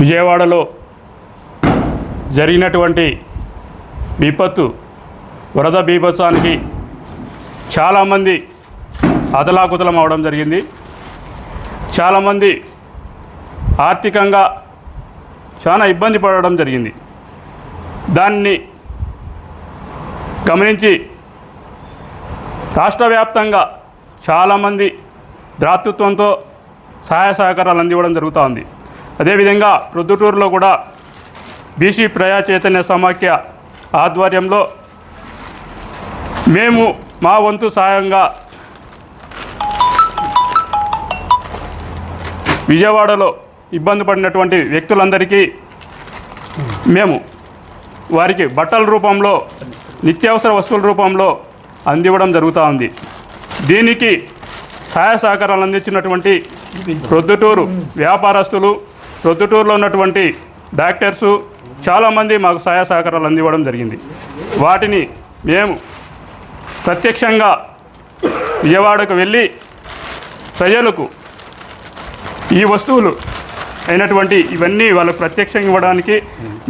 విజయవాడలో జరిగినటువంటి విపత్తు వరద బీభత్సానికి చాలామంది అదలాకుతలం అవడం జరిగింది. చాలామంది ఆర్థికంగా చాలా ఇబ్బంది పడడం జరిగింది. దాన్ని గమనించి రాష్ట్ర వ్యాప్తంగా చాలామంది దాతృత్వంతో సహాయ సహకారాలు అందివ్వడం జరుగుతూ ఉంది. అదేవిధంగా ప్రొద్దుటూరులో కూడా బీసీ ప్రజా చైతన్య సమాఖ్య ఆధ్వర్యంలో మేము మా వంతు సాయంగా విజయవాడలో ఇబ్బంది పడినటువంటి వ్యక్తులందరికీ మేము వారికి బట్టల రూపంలో నిత్యావసర వస్తువుల రూపంలో అందివ్వడం జరుగుతూ ఉంది. దీనికి సహాయ సహకారాలు అందించినటువంటి ప్రొద్దుటూరు వ్యాపారస్తులు ప్రొద్దుటూరులో ఉన్నటువంటి డాక్టర్సు చాలామంది మాకు సహాయ సహకారాలు అందివ్వడం జరిగింది. వాటిని మేము ప్రత్యక్షంగా విజయవాడకు వెళ్ళి ప్రజలకు ఈ వస్తువులు అయినటువంటి ఇవన్నీ వాళ్ళకు ప్రత్యక్షంగా ఇవ్వడానికి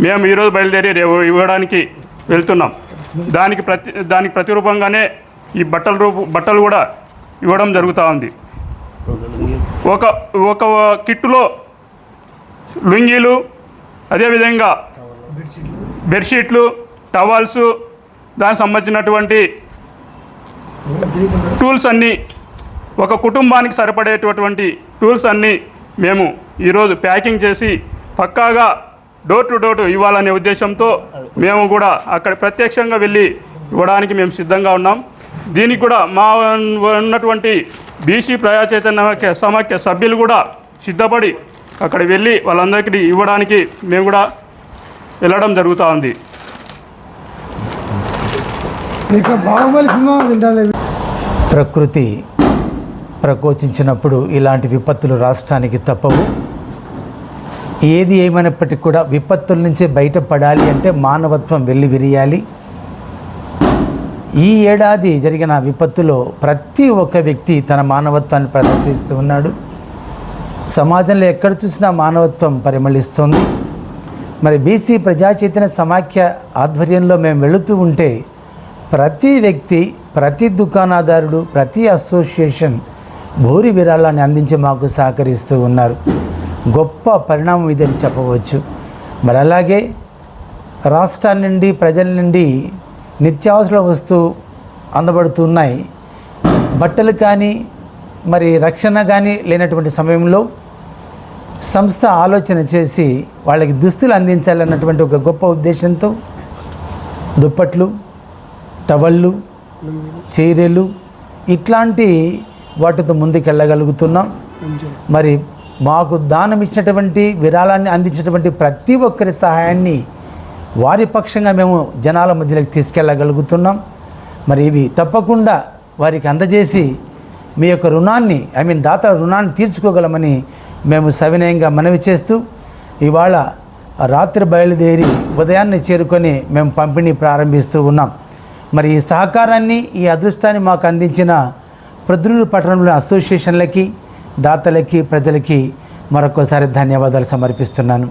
మేము ఈరోజు బయలుదేరి రేపు ఇవ్వడానికి వెళ్తున్నాం. దానికి ప్రతి దానికి ప్రతిరూపంగానే ఈ బట్టల రూపు బట్టలు కూడా ఇవ్వడం జరుగుతూ ఉంది. ఒక ఒక కిట్టులో లుంగీలు అదేవిధంగా బెడ్షీట్లు టవల్స్ దానికి సంబంధించినటువంటి టూల్స్ అన్నీ ఒక కుటుంబానికి సరిపడేటటువంటి టూల్స్ అన్నీ మేము ఈరోజు ప్యాకింగ్ చేసి పక్కాగా డోర్ టు డోర్ ఇవ్వాలనే ఉద్దేశంతో మేము కూడా అక్కడ ప్రత్యక్షంగా వెళ్ళి ఇవ్వడానికి మేము సిద్ధంగా ఉన్నాం. దీనికి కూడా మా ఉన్నటువంటి బీసీ ప్రజా చైతన్య సమాఖ్య సభ్యులు కూడా సిద్ధపడి అక్కడ వెళ్ళి వాళ్ళందరికీ ఇవ్వడానికి మేము కూడా వెళ్ళడం జరుగుతూ ఉంది ప్రకృతి ప్రకోచించినప్పుడు ఇలాంటి విపత్తులు రాష్ట్రానికి తప్పవు. ఏది ఏమైనప్పటికీ కూడా విపత్తుల నుంచి బయటపడాలి అంటే మానవత్వం వెళ్ళి విరియాలి. ఈ ఏడాది జరిగిన విపత్తులో ప్రతి ఒక్క వ్యక్తి తన మానవత్వాన్ని ప్రదర్శిస్తూ ఉన్నాడు. సమాజంలో ఎక్కడ చూసినా మానవత్వం పరిమళిస్తుంది. మరి బీసీ ప్రజాచైతన్య సమాఖ్య ఆధ్వర్యంలో మేము వెళుతూ ఉంటే ప్రతి వ్యక్తి ప్రతి దుకాణదారుడు ప్రతి అసోసియేషన్ భూరి విరాళాన్ని అందించి మాకు సహకరిస్తూ ఉన్నారు. గొప్ప పరిణామం ఇదని చెప్పవచ్చు. మరి అలాగే రాష్ట్రాల నుండి ప్రజల నుండి నిత్యావసర వస్తువు అందబడుతున్నాయి బట్టలు కానీ మరి రక్షణ కానీ లేనటువంటి సమయంలో సంస్థ ఆలోచన చేసి వాళ్ళకి దుస్తులు అందించాలన్నటువంటి ఒక గొప్ప ఉద్దేశంతో దుప్పట్లు టవళ్ళు చీరెలు ఇట్లాంటి వాటితో ముందుకెళ్ళగలుగుతున్నాం. మరి మాకు దానం ఇచ్చినటువంటి విరాళాన్ని అందించినటువంటి ప్రతి ఒక్కరి సహాయాన్ని వారి పక్షంగా మేము జనాల మధ్యలోకి తీసుకెళ్ళగలుగుతున్నాం. మరి ఇవి తప్పకుండా వారికి అందజేసి మీ యొక్క రుణాన్ని ఐ మీన్ దాత రుణాన్ని తీర్చుకోగలమని మేము సవినయంగా మనవి చేస్తూ ఇవాళ రాత్రి బయలుదేరి ఉదయాన్నే చేరుకొని మేము పంపిణీ ప్రారంభిస్తూ ఉన్నాం. మరి ఈ సహకారాన్ని ఈ అదృష్టాన్ని మాకు అందించిన ప్రొద్దునూరు పట్టణంలో అసోసియేషన్లకి దాతలకి ప్రజలకి మరొకసారి ధన్యవాదాలు సమర్పిస్తున్నాను.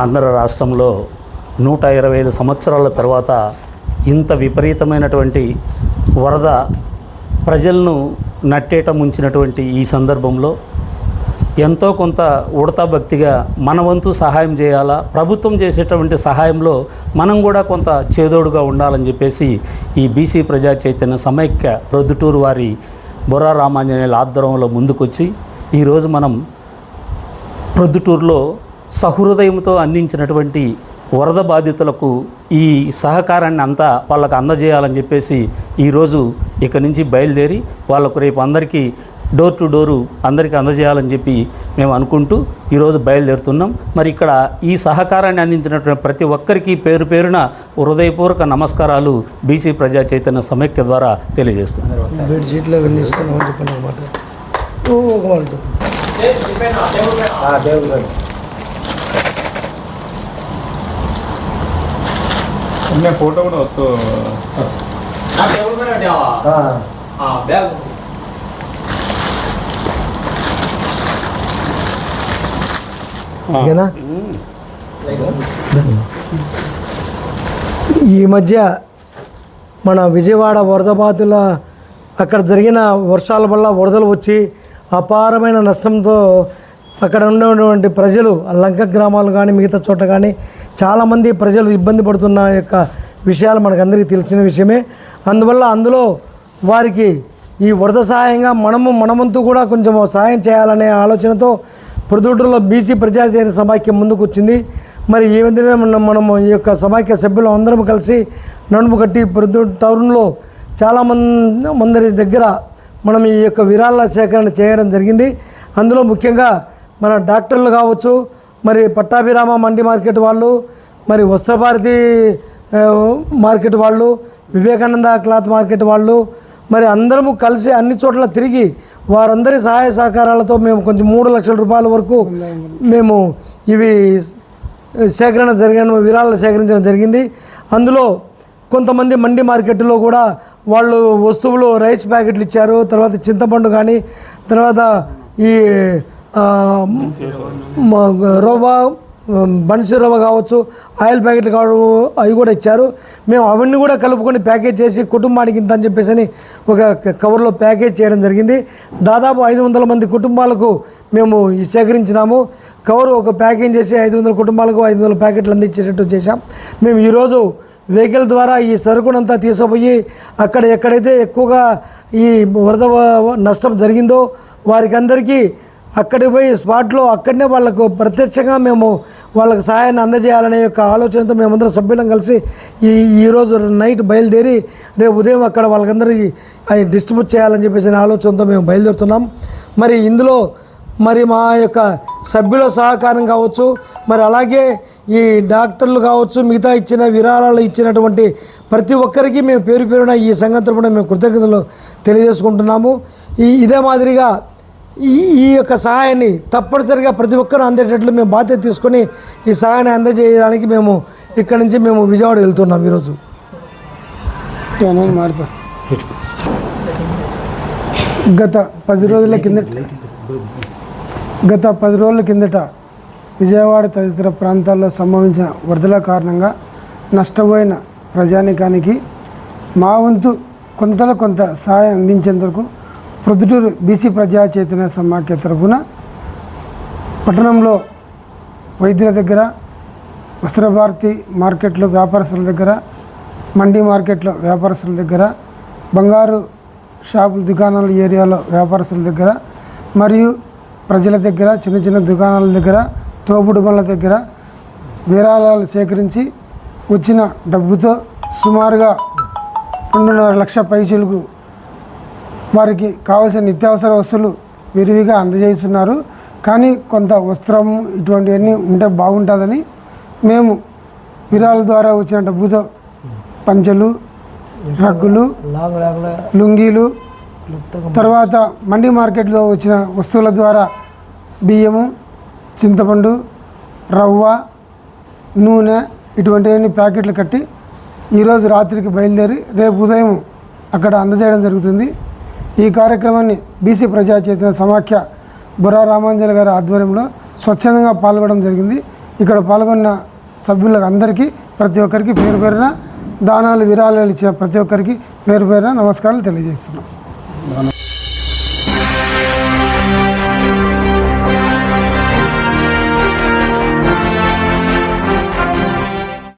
ఆంధ్ర రాష్ట్రంలో నూట ఇరవై ఐదు సంవత్సరాల తర్వాత ఇంత విపరీతమైనటువంటి వరద ప్రజలను నట్టేట ముంచినటువంటి ఈ సందర్భంలో ఎంతో కొంత ఉడతా భక్తిగా మన వంతు సహాయం చేయాలా? ప్రభుత్వం చేసేటువంటి సహాయంలో మనం కూడా కొంత చేదోడుగా ఉండాలని చెప్పేసి ఈ బీసీ ప్రజా చైతన్య సమైక్య ప్రొద్దుటూరు వారి బొర్రా రామాంజనేయుల ఆధ్వర్యంలో ముందుకొచ్చి ఈరోజు మనం ప్రొద్దుటూరులో సహృదయంతో అందించినటువంటి వరద బాధితులకు ఈ సహకారాన్ని అంతా వాళ్ళకు అందజేయాలని చెప్పేసి ఈరోజు ఇక్కడి నుంచి బయలుదేరి వాళ్ళకు రేపు అందరికీ డోర్ టు డోరు అందరికీ అందజేయాలని చెప్పి మేము అనుకుంటూ ఈరోజు బయలుదేరుతున్నాం. మరి ఇక్కడ ఈ సహకారాన్ని అందించినటువంటి ప్రతి ఒక్కరికి పేరు పేరున హృదయపూర్వక నమస్కారాలు బీసీ ప్రజా చైతన్య సమైక్య ద్వారా తెలియజేస్తున్నాం మేము ఫోటో కూడా వస్తూ బ్యాగ్. ఈ మధ్య మన విజయవాడ వరద బాధల అక్కడ జరిగిన వర్షాల వల్ల వరదలు వచ్చి అపారమైన నష్టంతో అక్కడ ఉన్నటువంటి ప్రజలు ఆ లంక గ్రామాలు కానీ మిగతా చోట కానీ చాలామంది ప్రజలు ఇబ్బంది పడుతున్న యొక్క విషయాలు మనకు అందరికీ తెలిసిన విషయమే. అందువల్ల అందులో వారికి ఈ వరద సహాయంగా మనము మనమంతు కూడా కొంచెం సహాయం చేయాలనే ఆలోచనతో పొద్దుటూరులో బీసీ ప్రజాసేన సమాఖ్య ముందుకు వచ్చింది. మరి ఈ విధంగా మనం మనము ఈ యొక్క సమాఖ్య సభ్యులు అందరం కలిసి నడుము కట్టి ప్రొద్దు టౌన్లో చాలామంది మందరి దగ్గర మనం ఈ యొక్క విరాళ సేకరణ చేయడం జరిగింది. అందులో ముఖ్యంగా మన డాక్టర్లు కావచ్చు మరి పట్టాభిరామ మండి మార్కెట్ వాళ్ళు మరి వస్త్రభారతి మార్కెట్ వాళ్ళు వివేకానంద క్లాత్ మార్కెట్ వాళ్ళు మరి అందరము కలిసి అన్ని చోట్ల తిరిగి వారందరి సహాయ సహకారాలతో మేము కొంచెం మూడు లక్షల రూపాయల వరకు మేము ఇవి సేకరణ జరిగిన విరాళాలు సేకరించడం జరిగింది. అందులో కొంతమంది మండి మార్కెట్లో కూడా వాళ్ళు వస్తువులు రైస్ ప్యాకెట్లు ఇచ్చారు తర్వాత చింతపండు కానీ తర్వాత ఈ రవ్వ బన్సీ రవ్వ కావచ్చు ఆయిల్ ప్యాకెట్లు కావచ్చు అవి కూడా ఇచ్చారు. మేము అవన్నీ కూడా కలుపుకొని ప్యాకేజ్ చేసి కుటుంబానికి ఇంత అని చెప్పేసి అని ఒక క- కవర్లో ప్యాకేజ్ చేయడం జరిగింది. దాదాపు ఐదు వందల మంది కుటుంబాలకు మేము ఈ సేకరించినాము. కవర్ ఒక ప్యాకింగ్ చేసి ఐదు వందల కుటుంబాలకు ఐదు వందల ప్యాకెట్లు అందించేటట్టు చేశాం. మేము ఈరోజు వెహికల్ ద్వారా ఈ సరుకునంతా తీసుకుపోయి అక్కడ ఎక్కడైతే ఎక్కువగా ఈ వరద నష్టం జరిగిందో వారికి అందరికీ అక్కడికి పోయి స్పాట్లో అక్కడనే వాళ్ళకు ప్రత్యక్షంగా మేము వాళ్ళకి సహాయాన్ని అందజేయాలనే యొక్క ఆలోచనతో మేమందరం సభ్యులం కలిసి ఈ ఈరోజు నైట్ బయలుదేరి రేపు ఉదయం అక్కడ వాళ్ళకందరికీ అవి డిస్ట్రిబ్యూట్ చేయాలని చెప్పేసి ఆలోచనతో మేము బయలుదేరుతున్నాం. మరి ఇందులో మరి మా యొక్క సభ్యుల సహకారం కావచ్చు మరి అలాగే ఈ డాక్టర్లు కావచ్చు మిగతా ఇచ్చిన విరాళాలు ఇచ్చినటువంటి ప్రతి ఒక్కరికి మేము పేరు పేరున ఈ సంఘం తరపున మేము కృతజ్ఞతలు తెలియజేసుకుంటున్నాము. ఈ ఇదే మాదిరిగా ఈ ఈ యొక్క సహాయాన్ని తప్పనిసరిగా ప్రతి ఒక్కరూ అందేటట్లు మేము బాధ్యత తీసుకొని ఈ సహాయాన్ని అందజేయడానికి మేము ఇక్కడి నుంచి మేము విజయవాడ వెళ్తున్నాం ఈరోజు. గత పది రోజుల కిందట గత పది రోజుల కిందట విజయవాడ తదితర ప్రాంతాల్లో సంభవించిన వరదల కారణంగా నష్టపోయిన ప్రజానికానికి మా వంతు కొంతలో కొంత సహాయం అందించేందుకు ప్రొద్దుటూరు బీసీ ప్రజా చైతన్య సమాఖ్య తరఫున పట్టణంలో వైద్యుల దగ్గర వస్త్రభారతి మార్కెట్లో వ్యాపారస్తుల దగ్గర మండీ మార్కెట్లో వ్యాపారస్తుల దగ్గర బంగారు షాపుల దుకాణాల ఏరియాలో వ్యాపారస్తుల దగ్గర మరియు ప్రజల దగ్గర చిన్న చిన్న దుకాణాల దగ్గర తోబుడు బండ్ల దగ్గర విరాళాలు సేకరించి వచ్చిన డబ్బుతో సుమారుగా రెండున్నర లక్ష పైసలకు వారికి కావాల్సిన నిత్యావసర వస్తువులు విరివిగా అందజేస్తున్నారు. కానీ కొంత వస్త్రం ఇటువంటివన్నీ ఉంటే బాగుంటుందని మేము విరాళాల ద్వారా వచ్చిన డబ్బుతో పంచెలు రగ్గులు లుంగీలు తర్వాత మండి మార్కెట్లో వచ్చిన వస్తువుల ద్వారా బియ్యము చింతపండు రవ్వ నూనె ఇటువంటివన్నీ ప్యాకెట్లు కట్టి ఈరోజు రాత్రికి బయలుదేరి రేపు ఉదయం అక్కడ అందజేయడం జరుగుతుంది. ఈ కార్యక్రమాన్ని బీసీ ప్రజా చైతన్య సమాఖ్య బుర్రా రామాంజలి గారి ఆధ్వర్యంలో స్వచ్ఛందంగా పాల్గొనడం జరిగింది. ఇక్కడ పాల్గొన్న సభ్యులకు అందరికీ ప్రతి ఒక్కరికి పేరు పేరున దానాలు విరాళాలు ఇచ్చిన ప్రతి ఒక్కరికి పేరు పేరున నమస్కారాలు తెలియజేస్తున్నాం.